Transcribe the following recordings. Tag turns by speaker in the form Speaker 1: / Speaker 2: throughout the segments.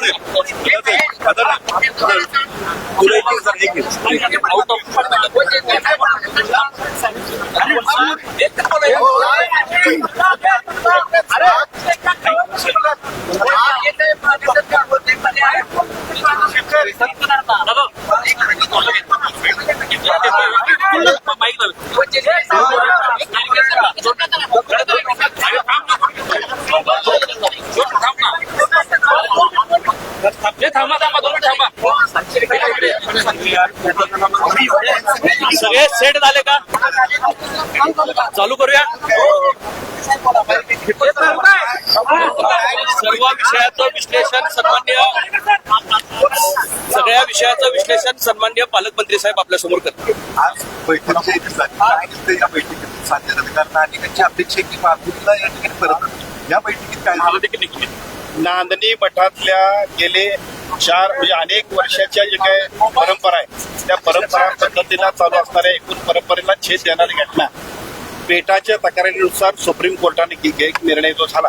Speaker 1: झालं काय हो, जरा- जरा- जरा- आता तुम्ही मागे एवढं कोणावर थांबा थांबा दोन थांबा सगळे सेट झाले का? चालू करूया. सर्व विषयाचं विश्लेषण सन्मान्य सगळ्या विषयाचं विश्लेषण सन्मान्य पालकमंत्री साहेब
Speaker 2: आपल्यासमोर आणि या बैठकीत काय झालं
Speaker 1: देखील.
Speaker 3: नांदणी मठातल्या गेले चार म्हणजे अनेक वर्षाच्या जे काही परंपरा आहे त्या परंपरा पद्धतीला चालू असणाऱ्या एकूण परंपरेला छेद देणारी घटना. पेटाच्या तक्रारीनुसार सुप्रीम कोर्टाने एक निर्णय जो झाला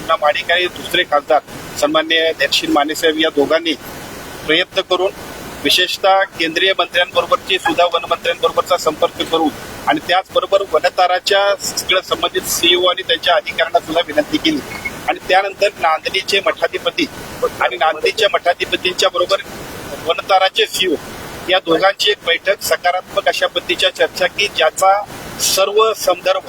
Speaker 3: मुंडा माडिक आणि दुसरे खासदार. सन्मान्य दक्षिण मानेसाहेब या दोघांनी प्रयत्न करून विशेषतः केंद्रीय मंत्र्यांबरोबरची सुद्धा वनमंत्र्यांबरोबरचा संपर्क करून आणि त्याचबरोबर वनताराच्या सगळ्या संबंधित सीईओ आणि त्यांच्या अधिकाऱ्यांना सुद्धा विनंती केली. आणि त्यानंतर नांदणीचे मठाधिपती आणि नांदणीच्या मठाधिपतींच्या बरोबर वनताराचे सीईओ या दोघांची एक बैठक सकारात्मक अशा पद्धतीच्या चर्चा की ज्याचा सर्व संदर्भ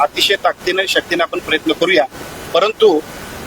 Speaker 3: अतिशय ताकदीने शक्तीने आपण प्रयत्न करूया. परंतु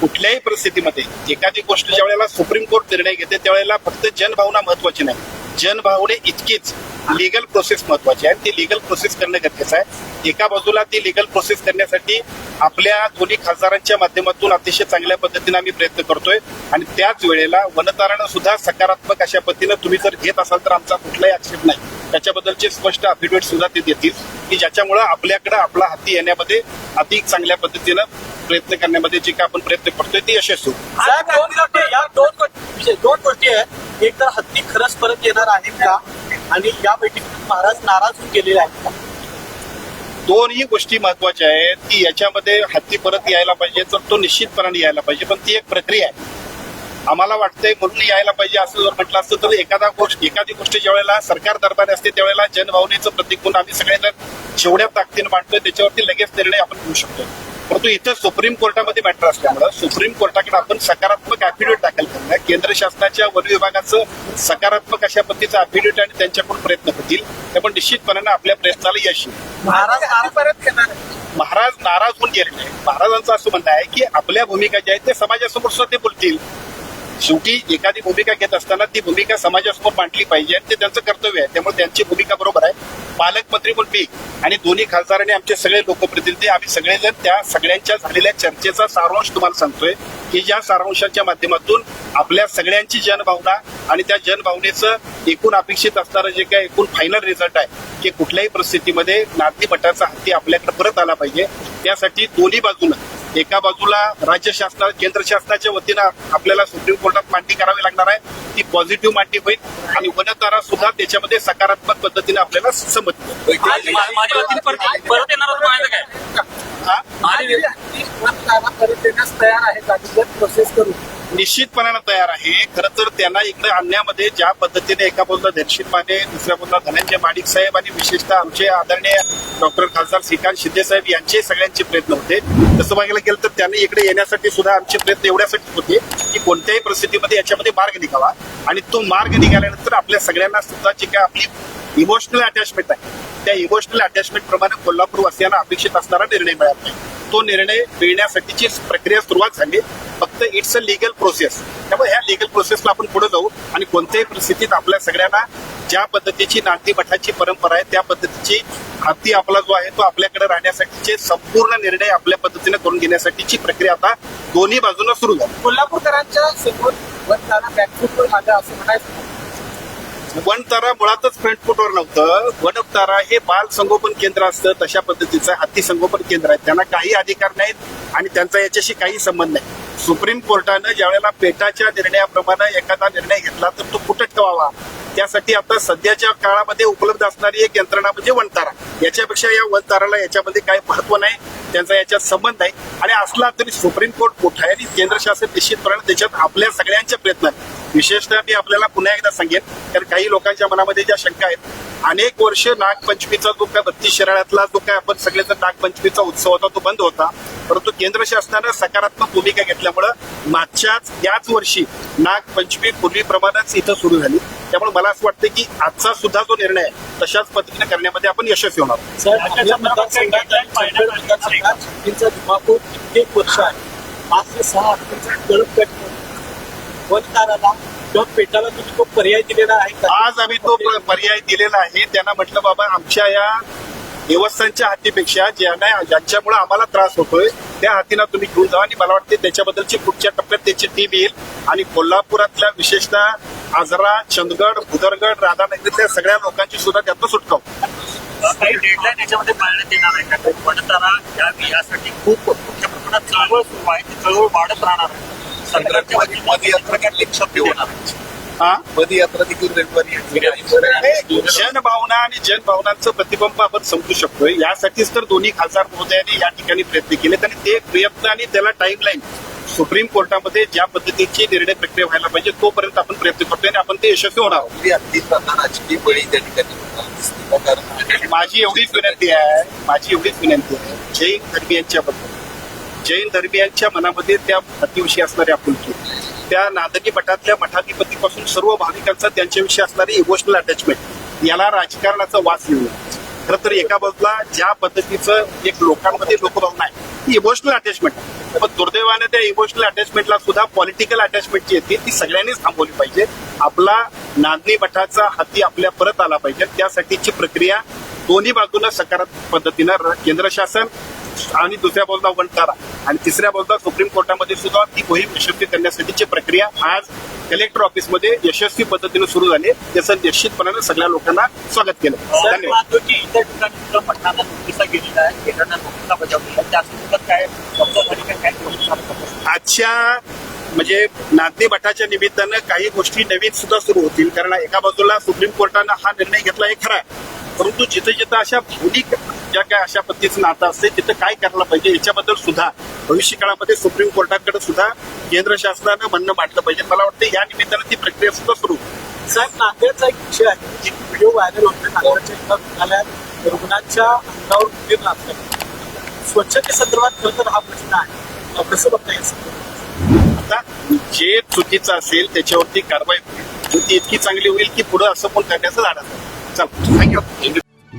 Speaker 3: कुठल्याही परिस्थितीमध्ये एखादी गोष्ट ज्या वेळेला सुप्रीम कोर्ट निर्णय घेते त्यावेळेला फक्त जनभावना महत्वाची नाही. जनभावने इतकीच लिगल प्रोसेस महत्वाची आहे ती लिगल प्रोसेस करणं गरजेचं आहे. एका बाजूला ती लिगल प्रोसेस करण्यासाठी आपल्या दोन्ही खासदारांच्या माध्यमातून अतिशय चांगल्या पद्धतीने आम्ही प्रयत्न करतोय. आणि त्याच वेळेला वनतारानं सुद्धा सकारात्मक अशा पद्धतीनं तुम्ही जर घेत असाल तर आमचा कुठलाही आक्षेप नाही. त्याच्याबद्दलचे स्पष्ट अफिडेव्हिट सुद्धा ते देतील की ज्याच्यामुळं आपल्याकडे आपला हत्ती येण्यामध्ये अधिक चांगल्या पद्धतीनं प्रयत्न करण्यामध्ये जे काय आपण प्रयत्न करतोय ते यशस्वी
Speaker 4: दोन गोष्टी या दोन गोष्टी विषय- दोन गोष्टी आहेत. एक तर हत्ती खरंच परत येणार आहेत का? आणि या बैठकीत महाराज नाराज होऊन गेलेले आहेत का?
Speaker 3: दोनही गोष्टी महत्त्वाच्या आहेत की याच्यामध्ये हत्ती परत यायला पाहिजे तर तो निश्चितपणाने यायला पाहिजे. पण ती एक प्रक्रिया आहे. आम्हाला वाटतंय म्हणून यायला पाहिजे असं जर म्हटलं असतं तर एखादा गोष्ट एखादी गोष्ट ज्यावेळेला सरकार दरबारी असते त्यावेळेला जनभावनेचं प्रतीक म्हणून आम्ही सगळ्यांना जेवढ्या ताकदीने मांडतोय त्याच्यावरती लगेच निर्णय आपण घेऊ शकतो परंतु इथं सुप्रीम कोर्टामध्ये मॅटर असल्यामुळं सुप्रीम कोर्टाकडे आपण सकारात्मक अफिडेव्हिट केंद्र शासनाच्या वन विभागाचं सकारात्मक अशा पद्धतीचं अफिडेव्हिट आणि त्यांच्याकडून प्रयत्न होतील. त्यामुळे निश्चितपणाने आपल्या प्रयत्नाला यश येईल.
Speaker 4: नाराज.
Speaker 3: महाराज नाराज होऊन गेले नाही महाराजांचं असं म्हणणं आहे की आपल्या भूमिका ज्या आहेत ते समाजासमोर सुद्धा ते बोलतील. शेवटी एखादी भूमिका घेत असताना ती भूमिका समाजासमोर मांडली पाहिजे आणि ते त्यांचं कर्तव्य आहे. त्यामुळे त्यांची भूमिका बरोबर आहे. पालकमंत्री पण मी आणि दोन्ही खासदारांनी आमचे सगळे लोकप्रतिनिधी आम्ही सगळेजण त्या सगळ्यांच्या झालेल्या चर्चेचा सारांश तुम्हाला सांगतोय. की ज्या सारांशाच्या माध्यमातून आपल्या सगळ्यांची जनभावना आणि त्या जनभावनेचं एकूण अपेक्षित असणारं जे काय एकूण फायनल रिझल्ट आहे की कुठल्याही परिस्थितीमध्ये नागरी मठाचा हत्ती आपल्याकडे परत आला पाहिजे. त्यासाठी दोन्ही बाजूनं एका बाजूला राज्य शासना केंद्र शासनाच्या वतीनं आपल्याला सुप्रीम कोर्टात मांडणी करावी लागणार आहे. ती पॉझिटिव्ह मांडणी होईल आणि वनतारा सुद्धा त्याच्यामध्ये सकारात्मक पद्धतीने आपल्याला
Speaker 1: वतीने परत येणार
Speaker 3: निश्चितपणानं तयार आहे. खरं तर त्यांना इकडे आणण्यामध्ये ज्या पद्धतीने एका बाजूला दर्शित माने दुसऱ्या बाजूला धनंजय माडिक साहेब आणि विशेषतः आमचे आदरणीय डॉक्टर खासदार श्रीकांत शिंदे साहेब यांचे सगळ्यांचे प्रयत्न होते. तसं बघायला गेलं तर त्यांनी इकडे येण्यासाठी सुद्धा आमचे प्रयत्न एवढ्यासाठी होते की कोणत्याही परिस्थितीमध्ये याच्यामध्ये मार्ग निघावा. आणि तो मार्ग निघाल्यानंतर आपल्या सगळ्यांना सुद्धा जी काय आपली इमोशनल अटॅचमेंट आहे त्या इमोशनल अटॅचमेंट प्रमाणे कोल्हापूरवासियांना अपेक्षित असणारा निर्णय मिळत नाही. तो निर्णय मिळण्यासाठीची प्रक्रिया सुरुवात झाली. फक्त इट्स अ लिगल प्रोसेस त्यामुळे ह्या लिगल प्रोसेसला आपण पुढे जाऊ आणि कोणत्याही परिस्थितीत आपल्या सगळ्यांना ज्या पद्धतीची नांदी मठाची परंपरा आहे त्या पद्धतीची हाती आपला जो आहे तो आपल्याकडे राहण्यासाठीचे संपूर्ण निर्णय आपल्या पद्धतीने करून घेण्यासाठीची प्रक्रिया आता दोन्ही बाजूला सुरू झाली.
Speaker 4: कोल्हापूरकरांच्या समोर वनतारा बॅकफूटवर असं म्हणायचं.
Speaker 3: वनतारा मुळातच फ्रंट फुटवर नव्हतं. वनतारा हे बाल संगोपन केंद्र असतं तशा पद्धतीचं हत्ती संगोपन केंद्र आहे. त्यांना काही अधिकार नाहीत आणि त्यांचा याच्याशी काही संबंध नाही. सुप्रीम कोर्टानं ज्यावेळेला पेटाच्या निर्णयाप्रमाणे एखादा निर्णय घेतला तर तो कुठं ठेवावा? त्यासाठी आता सध्याच्या काळामध्ये उपलब्ध असणारी एक यंत्रणा म्हणजे वनतारा. याच्यापेक्षा या वनताराला याच्यामध्ये काही महत्त्व नाही. त्यांचा याच्यात संबंध आहे. आणि असला तरी सुप्रीम कोर्ट मोठा आहे आणि केंद्र शासन निश्चितपणे त्याच्यात आपल्या सगळ्यांच्या प्रयत्न विशेषतः मी आपल्याला पुन्हा एकदा सांगेन कारण काही लोकांच्या मनामध्ये ज्या शंका आहेत अनेक वर्ष नागपंचमीचा जो काय बत्तीस शहरातला जो काय आपण सगळेजण नागपंचमीचा उत्सव होता तो बंद होता. परंतु केंद्र शासनानं सकारात्मक भूमिका घेतल्यामुळं मागच्याच याच वर्षी नागपंचमी पूर्वीप्रमाणेच इथं सुरू झाली. त्यामुळे मला असं वाटतं की आजचा सुद्धा जो निर्णय तशाच पद्धतीने करण्यामध्ये आपण यशस्वी होणार आहोत.
Speaker 4: सर धुमाकूळ कित्येक वर्ष आहे पाच ते सहा हत्तींचा कळप कट वनकाराला किंवा पेटाला तुम्ही तो पर्याय दिलेला आहे
Speaker 3: आज आम्ही तो पर्याय दिलेला आहे त्यांना म्हटलं बाबा आमच्या या देवस्थानच्या हत्तीपेक्षा ज्यांना ज्यांच्यामुळे आम्हाला त्रास होतोय त्या हातीला तुम्ही घेऊन जा आणि मला वाटते त्याच्याबद्दलची पुढच्या टप्प्यात त्याची टीम येईल आणि कोल्हापुरातल्या विशेषतः आजरा चंदगड भुदरगड राधानगरीतल्या सगळ्या लोकांची सुद्धा त्यातनं सुटका होईल.
Speaker 5: काही डेडलाईन याच्यामध्ये पाळण्यात येणार आहे का? यावी यासाठी खूप मोठ्या प्रमाणात चळवळ सुरू आहे. ती चळवळ वाढत राहणार आहे.
Speaker 2: संक्रांतीमध्ये पदयात्रा होणार
Speaker 3: हा?
Speaker 2: पदयात्रा देखील रविवारी
Speaker 3: जनभावना आणि जनभावनांचं प्रतिबिंब आपण समजू शकतोय. यासाठीच तर दोन्ही खासदार महोदयांनी या ठिकाणी प्रयत्न केलेत आणि ते प्रयत्न आणि त्याला टाईमलाईन सुप्रीम कोर्टामध्ये ज्या पद्धतीची निर्णय प्रक्रिया व्हायला पाहिजे तोपर्यंत आपण प्रयत्न करतोय आणि आपण ते यशस्वी होणार आहोत.
Speaker 2: राजकीय बळी त्या ठिकाणी. कारण
Speaker 3: माझी एवढीच विनंती आहे माझी एवढीच विनंती आहे जैन धर्मियांच्या बद्दल. जैन धर्मियांच्या मनामध्ये त्या अतिविषयी असणारी आपुलकी त्या नादनी मठातल्या मठाधिपतीपासून सर्व भाविकांचा त्यांच्याविषयी असणारी इमोशनल अटॅचमेंट याला राजकारणाचा वास येऊ खरं तर एका बाजूला ज्या पद्धतीचं एक लोकांमध्ये लोकभावना आहे ती इमोशनल अटॅचमेंट पण दुर्दैवाने त्या इमोशनल अटॅचमेंटला सुद्धा पॉलिटिकल अटॅचमेंट जी येते ती सगळ्यांनीच थांबवली पाहिजे. आपला नांदणी मठाचा हाती आपल्या परत आला पाहिजे. त्यासाठीची प्रक्रिया दोन्ही बाजूनं सकारात्मक पद्धतीनं र- केंद्र शासन आणि दुसऱ्या बाजूला वंटारा. आणि तिसऱ्या बाजूला सुप्रीम कोर्टामध्ये सुद्धा ती मोहीम यशस्वी करण्यासाठीची प्रक्रिया आज कलेक्टर ऑफिसमध्ये यशस्वी पद्धतीनं सुरू झाली. त्याचं निश्चितपणानं सगळ्या लोकांना स्वागत केलं. धन्यवाद.
Speaker 5: इतर ठिकाणी नोटिसा आहे. केंद्रानं नोटिसा बजावलेल्या त्या काय
Speaker 3: आजच्या म्हणजे नांदी मठाच्या निमित्तानं काही गोष्टी नवीन सुद्धा सुरू होतील. कारण एका बाजूला सुप्रीम कोर्टानं हा निर्णय घेतला हे खरा परंतु जिथं जिथं अशा भावनिक ज्या काय अशा पद्धतीचं नातं असते तिथं काय करायला पाहिजे याच्याबद्दल सुद्धा भविष्य काळामध्ये सुप्रीम कोर्टाकडे सुद्धा केंद्र शासनानं म्हणणं मांडलं पाहिजे. मला वाटतं या निमित्तानं ती प्रक्रिया सुद्धा सुरू.
Speaker 4: साहेब नांदेडचा एक विषय आहे एक व्हिडिओ व्हायरल होतोय नांदेडच्या एका रुग्णालयात रुग्णांच्या अंगावर उंदीर लागतोय स्वच्छतेसंदर्भात खरं तर हा प्रश्न आहे. कसं बघता येईल?
Speaker 3: आता जे चुकीचं असेल त्याच्यावरती कारवाई होईल. ती इतकी चांगली होईल की पुढे असं पण करण्याचं आहे चल थँक्यू